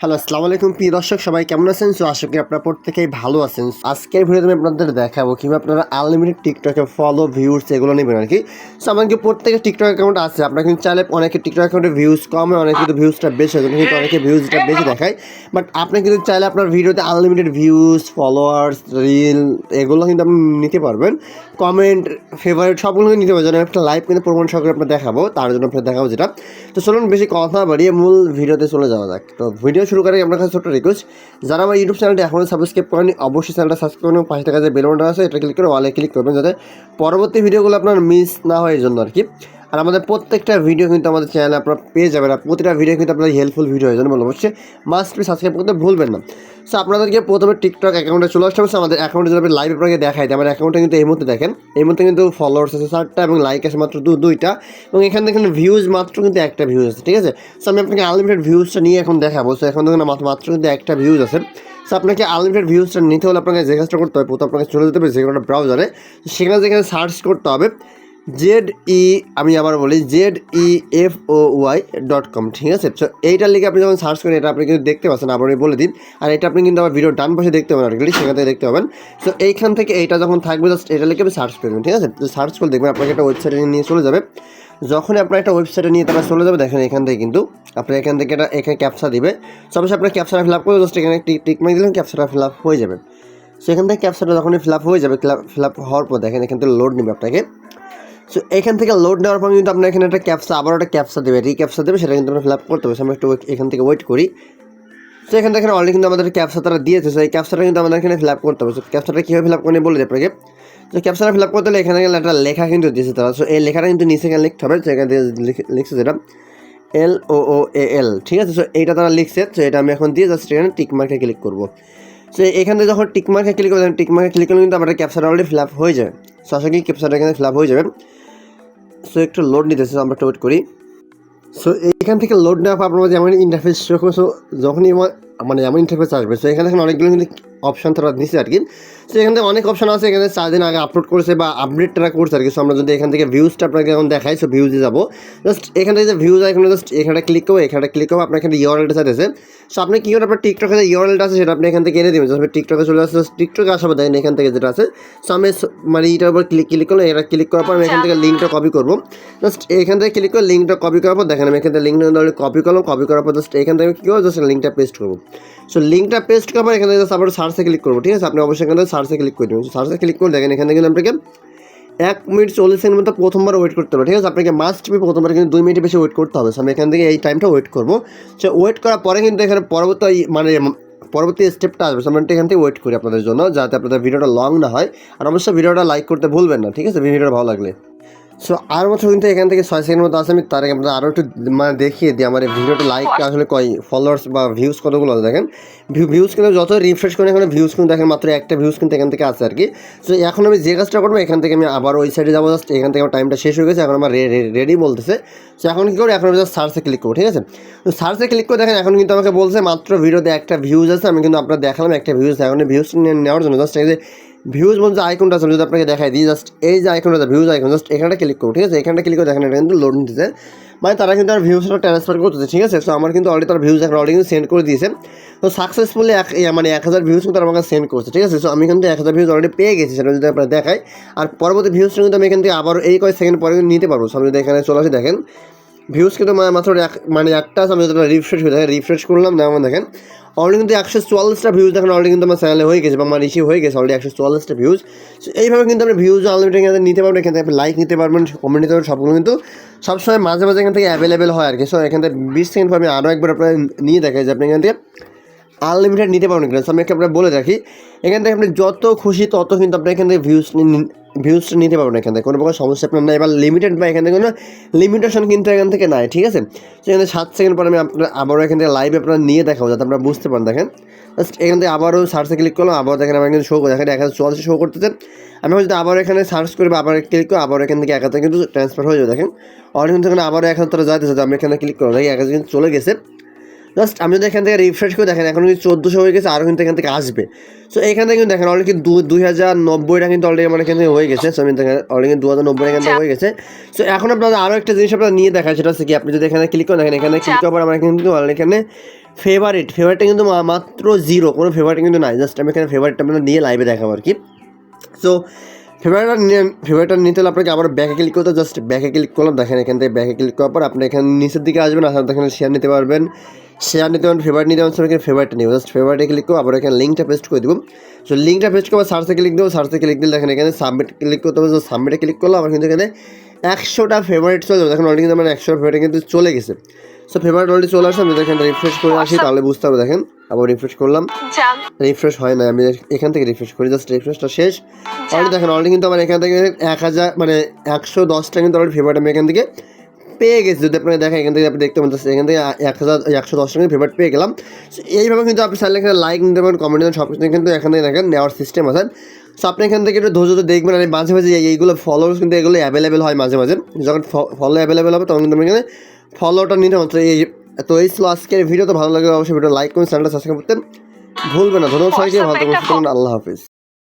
Hello, আসসালামু আলাইকুম প্রিয় দর্শক, সবাই কেমন আছেন? সো, আশা করি আপনারা প্রত্যেকেই ভালো আছেন। আজকের ভিডিওতে আমি আপনাদের দেখাবো কীভাবে আপনারা আনলিমিটেড টিকটকে ফলো ভিউজ এগুলো নেবেন আর কি। সো, আমার কিন্তু প্রত্যেকের টিকটক অ্যাকাউন্ট আছে। আপনারা কিন্তু চাইলে অনেকে টিকটক অ্যাকাউন্টে ভিউজ কম হয়, অনেকে কিন্তু ভিউজটা বেশি হয়। কিন্তু অনেকে ভিউজটা বেশি দেখায়। বাট আপনি কিন্তু চাইলে আপনার ভিডিওতে আনলিমিটেড ভিউজ ফলোয়ার্স রিল এগুলো কিন্তু আপনি নিতে পারবেন। কমেন্ট ফেভারিট সবগুলো নিতে পারবেন। একটা লাইভ কিন্তু প্রমাণ সহকারে আপনার দেখাবো। তার জন্য আপনার দেখাবো যেটা। তো, চলুন বেশি কথা বাড়িয়ে মূল ভিডিওতে চলে যাওয়া যাক। তো ভিডিও শুরু করার আপনার কাছে ছোট্ট রিকোয়েস্ট যারা আমার ইউটিউব চ্যানেলটি এখনও সাবস্ক্রাইব করেনি অবশ্যই চ্যানেলটা সাবস্ক্রাইব করুন পাশে থাকা যে বেলবনটা আছে, এটা ক্লিক করে ওয়ালে ক্লিক করবেন যাতে পরবর্তী ভিডিওগুলো আপনার মিস না হয় এই জন্য আর কি আর আমাদের প্রত্যেকটা ভিডিও কিন্তু আমাদের চ্যানেলে আপনারা পেয়ে যাবেন। আর প্রতিটা ভিডিও কিন্তু আপনার হেল্পফুল ভিডিও হয়ে যাবে বলে অবশ্যই মাস্ট বি সাবস্ক্রাইব করতে ভুলবেন না। সো আপনাদেরকে প্রথমে টিকটক অ্যাকাউন্টে চলে আসতে হবে। আমাদের অ্যাকাউন্টে যদি আপনি লাইভ আপনাকে দেখাই আমার অ্যাকাউন্টে কিন্তু এই মুহূর্তে দেখেন। এই মুহূর্তে কিন্তু ফলোয়ার্স আছে চারটা এবং লাইক আছে মাত্র দু দুইটা। এবং এখানে দেখেন ভিউজ মাত্র কিন্তু একটা ভিউজ আছে, ঠিক আছে? সো আমি আপনাকে আনলিমিটেড ভিউজটা নিয়ে এখন দেখাবো। সো এখন দেখুন মাত্র কিন্তু একটা ভিউজ আছে। সো আপনাকে আনলিমিটেড ভিউজটা নিতে হলে আপনাকে যে কাজটা করতে হবে, প্রথমে আপনাকে চলে যেতে হবে যে কোনো ব্রাউজারে সেখানে যেখানে সার্চ করতে হবে। জেড ই আমি আবার বলি Z E F O Y dot com ঠিক আছে? তো এইটার লিখে আপনি যখন সার্চ করেন, এটা আপনি কিন্তু দেখতে পাচ্ছেন আমি বলে দিন আর এটা আপনি কিন্তু আমার ভিডিও ডান পাশে দেখতে পাবেন আর্টিকেলি সেখান থেকে দেখতে পাবেন। তো এইখান থেকে এইটা যখন থাকবে জাস্ট এটা লিখে আপনি সার্চ করবেন ঠিক আছে? তো সার্চ করে দেখবেন আপনাকে একটা ওয়েবসাইটে নিয়ে চলে যাবে। যখনই আপনার একটা ওয়েবসাইটে নিয়ে তারা চলে যাবে, দেখেন এখান থেকে কিন্তু আপনার এখান থেকে এটা এখানে ক্যাপসা দিবে। সবশেষে আপনার ক্যাপসাটা ফিল আপ করে জাস্ট এখানে টিক টিক মারি দিলেন ক্যাপসাটা ফিল আপ হয়ে যাবে। সেখান থেকে ক্যাপসাটা যখনই ফিল আপ হয়ে যাবে ফিল আপ হওয়ার পর দেখেন এখান থেকে লোড নেবে আপনাকে। সো এখান থেকে লোড নেওয়ার পর কিন্তু আপনার এখানে একটা ক্যাপসা আবার একটা ক্যাপসা দেবে। রি ক্যাপসা দেবে, সেটা কিন্তু আমরা ফিল আপ করতে হবে। আমরা একটু এখান থেকে ওয়েট করি। সো এখান থেকে অলরেডি কিন্তু আমাদের ক্যাপসা তারা দিয়েছে। সো এই ক্যাপসাটা কিন্তু আমাদের এখানে ফিল আপ করতে হবে। সো ক্যাপসাটা কীভাবে ফিল আপ করে বলে দিই আপনাকে। তো ক্যাপসাটা ফিল আপ করতে হলে এখানে গেলে একটা লেখা কিন্তু দিয়েছে তারা। সো এই লেখাটা কিন্তু নিচে এখানে লিখতে হবে। সেখান থেকে লিখ- লিখছে যেটা। এল ও ও এ এল ঠিক আছে? সো এইটা তারা লিখছে। তো এটা আমি এখন দিয়ে জাস্ট এখানে টিক মার্কে ক্লিক করব। সো এখান থেকে যখন টিক মার্কে ক্লিক করবেন টিক মার্কে ক্লিক করলে কিন্তু আমাদের ক্যাপসাটা অলরেডি ফিল আপ হয়ে যাবে। সো আশা করি ক্যাপসাটা এখানে ফিল আপ হয়ে যাবে। সো একটু লোড নিতেছে আমরা একটু করি। সো এখান থেকে লোড নেওয়া আপনার যেমন ইন্টারফেস সো যখনই মানে এমন ইন্টারফেস আসবে সো এখানে এখন অনেকগুলো অপশান তারা দিচ্ছে আর কি। সো এখান থেকে অনেক অপশান আছে এখানে চার দিন আগে আপলোড করেছে বা আপডেট তারা করছে আর কি। সো আমরা যদি এখান থেকে ভিউজটা আপনাকে এখন দেখাই সো ভিউজে যাব। জাস্ট এখান থেকে যে ভিউজ এখানে জাস্ট এখানে ক্লিক করব এখানে ক্লিক করব আপনার এখানে ইউআরএলটা চাইতেছে। সো আপনি কী করে আপনার টিকটকে যে ইউআরএলটা আছে সেটা আপনি এখান থেকে এনে দেবেন। আপনি টিকটকে চলে আসছে টিকটকে আসাবো দেখেন এখান থেকে যেটা আছে। সো আমি মানে এটার উপর ক্লিক ক্লিক করলে এটা ক্লিক করার পর আমি এখান থেকে লিঙ্কটা কপি করব। জাস্ট এখান থেকে ক্লিক করে লিঙ্কটা কপি করার পর দেখেন আমি এখান থেকে লিঙ্কটা কপি করলাম। কপি করার পর জাস্ট এখান থেকে কী করব? জাস্ট লিঙ্কটা পেস্ট করব। সো লিঙ্কটা পেস্ট করার পর এখান থেকে জাস্ট আবার সার্চে ক্লিক করব, ঠিক আছে? আপনি অবশ্যই এখান সার্চে ক্লিক করে দেবেন সার্চে ক্লিক করে দেখেন, এখানে কিন্তু আপনাকে এক মিনিট চল্লিশ সেকেন্ড মতো প্রথমবার ওয়েট করতে হবে, ঠিক আছে? আপনাকে মাস্ট বি প্রথমবার কিন্তু দুই মিনিট বেশি ওয়েট করতে হবে। আমি এখান থেকে এই টাইমটা ওয়েট করব। সে ওয়েট করার পরে কিন্তু এখানে পরবর্তী মানে পরবর্তী স্টেপটা আসবে। আমরা এখান থেকে ওয়েট করি আপনাদের জন্য, যাতে আপনাদের ভিডিওটা লং না হয়। আর অবশ্যই ভিডিওটা লাইক করতে ভুলবেন না, ঠিক আছে? ভিডিওটা ভালো লাগলে। সো আর বছর কিন্তু এখান থেকে ছয় সেকেন্ড মতো আছে আমি তার আগে আরও একটু মানে দেখিয়ে দিই আমার এই ভিডিওটা লাইক আসলে কয় ফলোয়ার্স বা ভিউজ কতগুলো আছে দেখেন? ভিউজ কিন্তু যত রিফ্রেশ করে এখানে ভিউজ কিন্তু দেখেন মাত্র একটা ভিউজ কিন্তু এখান থেকে আছে আর কি। সো এখন আমি যে কাজটা করব এখান থেকে আমি আবার ওই সাইডে যাব জাস্ট এখান থেকে আমার টাইমটা শেষ হয়ে গেছে এখন আমার রেডি বলতেছে। সো এখন কী করি এখন আমি জাস্ট সার্চে ক্লিক করব ঠিক আছে? তো সার্চে ক্লিক করে দেখেন এখন কিন্তু আমাকে বলছে মাত্র ভিডিওতে একটা ভিউজ আছে আমি কিন্তু আপনার দেখালাম একটা ভিউজ এখন ভিউজ নেওয়ার জন্য জাস্ট এই যে ভিউজ বলতে আইকনটা আছে যদি আপনাকে দেখাই দিই জাস্ট এই যে আইকনটা ভিউজ আইকন জাস্ট এখানটা ক্লিক করুন, ঠিক আছে? এখানটা ক্লিক করে দেখেন, এটা কিন্তু লোড নিতেছে। মানে তারা কিন্তু আর ভিউজটা ট্রান্সফার করতেছে, ঠিক আছে? সো আমার কিন্তু অলরেডি তার ভিউজ এখন অলরেডি সেন্ড করে দিয়েছে। তো সাকসেসফুলি এক মানে এক হাজার ভিউজ কিন্তু আমাকে সেন্ড করছে, ঠিক আছে? সো আমি কিন্তু এক হাজার ভিউজ অলরেডি পেয়ে গেছি, সেটা যদি আপনার দেখাই। আর পরবর্তী ভিউজটা কিন্তু আমি এখান থেকে আবার এই কয়েক সেকেন্ড পরে নিতে পারব। সো আমি যদি এখানে চলে আসি, দেখেন। ভিউজ কিন্তু মা- মাত্র এক- মানে একটা আমি যদি রিফ্রেশ করে, দেখেন রিফ্রেশ করলাম যেমন দেখেন। অলরেডি কিন্তু একশো চুয়াল্লিশটা ভিউজ দেখেন অলরেডি কিন্তু আমার চ্যানেলে হয়ে গেছে বা আমার রিসিভ হয়ে গেছে অলরেডি একশো চুয়াল্লিশটা ভিউজ সো এইভাবে কিন্তু আপনি ভিউজ আনলিমিটেড নিতে পারবেন এখান থেকে আপনি লাইক নিতে পারবেন কমেন্ট নিতে পারবেন সবগুলো কিন্তু সবসময় মাঝে মাঝে এখান থেকে অ্যাভেলেবেল হয় আর কি। সো এখান থেকে বিশ সেকেন্ড আমি আরও একবার আপনার নিয়ে দেখাই যে আপনি এখান থেকে আনলিমিটেড নিতে পারবেন কিনা। So, আমি আপনার বলে রাখি এখান থেকে আপনি যত খুশি তত কিন্তু আপনি এখান থেকে ভিউজ ভিউজটা নিতে পারবেন এখান থেকে। কোনো প্রকার সমস্যা আপনার নাই, এবার লিমিটেড বা এখান থেকে কোনো লিমিটেশন কিন্তু এখান থেকে নাই, ঠিক আছে? সেখানে সাত সেকেন্ড পরে আমি আপনার আবারও এখান থেকে লাইভ আপনার নিয়ে দেখাবো, যাতে আপনারা বুঝতে পারেন, দেখেন। জাস্ট এখান থেকে আবারও সার্চে ক্লিক করলাম, আবার দেখেন আমার কিন্তু শো করে দেখেন এক হাজার চুয়াল্লিশ শো করতেছে। আমি হয়তো আবার এখানে সার্চ করব আবার ক্লিক করে আবার এখান থেকে এক হাজার কিন্তু ট্রান্সফার হয়ে যাবে, দেখেন। অলরেডি কিন্তু এখানে আবারও এক হাজার তারা যাইতেছে, তো আমি এখানে ক্লিক করলাম দেখি এক হাজার কিন্তু চলে গেছে। জাস্ট আমি যদি এখান থেকে রিফ্রেশ করে দেখেন এখন কিন্তু চোদ্দোশো হয়ে গেছে আরও কিন্তু এখান থেকে আসবে। সো এখান থেকে কিন্তু দেখেন অলরেডি দু দুই হাজার নব্বইটা কিন্তু অলরেডি আমার এখান থেকে হয়ে গেছে। সো আমি অলরেডি দু হাজার নব্বই এখান থেকে হয়ে গেছে। সো এখন আপনাদের আরও একটা জিনিস আপনারা নিয়ে দেখা সেটা হচ্ছে কি আপনি যদি এখানে ক্লিক করেন দেখেন এখানে ক্লিক করার পর আমার কিন্তু অলরেডি এখানে ফেভারিট ফেভারিটটা কিন্তু মাত্র জিরো কোনো ফেভারিট কিন্তু নাই। জাস্ট আমি এখানে ফেভারিটটা আপনার নিয়ে লাইভে দেখাবো আর কি। সো ফেভারিটটা নিয়ে ফেভারিটটা নিতে হলে আপনাকে আবার ব্যাকে ক্লিক করতে জাস্ট ব্যাকে ক্লিক করলাম দেখেন এখান থেকে ব্যাকে ক্লিক করার পর আপনি এখানে নিচের দিকে আসবেন আসার এখানে শেয়ার নিতে পারবেন। শেয়ার নিতে পারবেন ফেভারিট নিতে পারবেন এখানে ফেভারিটটা নেব। জাস্ট ফেভারিটে ক্লিক করব আবার এখানে লিঙ্কটা পেস্ট করে দেবো। সো লিঙ্কটা পেস্ট করব সার্চে ক্লিক দেবো সার্চে ক্লিক দিলে দেখেন এখানে সাবমিট ক্লিক করতে হবে। সাবমিটে ক্লিক করলাম আমার কিন্তু এখানে একশোটা ফেভারিট চলে যাবে। দেখেন অলরেডি কিন্তু আমার একশোটা ফেভারিট কিন্তু চলে গেছে। সো ফেভারিট অলরেডি চলে আসছে আমি যদি এখানে রিফ্রেশ করে আসি তাহলে বুঝতে হবে দেখেন। আবার রিফ্রেশ করলাম। রিফ্রেশ হয় না আমি এখান থেকে রিফ্রেশ করি জাস্ট রিফ্রেশটা শেষ। অলরেডি দেখেন অলরেডি কিন্তু আমার এখান থেকে এক হাজার মানে একশো দশটা কিন্তু অলরেডি ফেভারিট আমি এখান থেকে পেয়ে গেছি। যদি আপনাকে দেখেন এখান থেকে আপনি দেখতে পাচ্ছেন এখান থেকে এক হাজার একশো দশটা কিন্তু ফেভারিট পেয়ে গেলাম। এইভাবে কিন্তু আপনি চাইলে এখানে লাইক নিতে পারেন কমেন্ট দেবেন সব কিছু কিন্তু এখান থেকে দেখেন নেওয়ার সিস্টেম আছে। সো আপনি এখান থেকে একটু ধৈর্য ধরে দেখবেন আর মাঝে মাঝে এই- এইগুলো ফলোয়ার্স কিন্তু এগুলো অ্যাভেলেবেল হয় মাঝে মাঝে। যখন ফলো অ্যাভেলেবেল হবে তখন কিন্তু আপনি এখানে ফলোটা নিতে পারছেন এই তো এই ছিল আজকের ভিডিও তো ভালো লাগে অবশ্যই ভিডিও লাইক করুন চ্যানেলটা সাবস্ক্রাইব করতে ভুলবেন না। ধন্যবাদ সবাইকে ভালো থাকুন, আল্লাহ হাফিজ।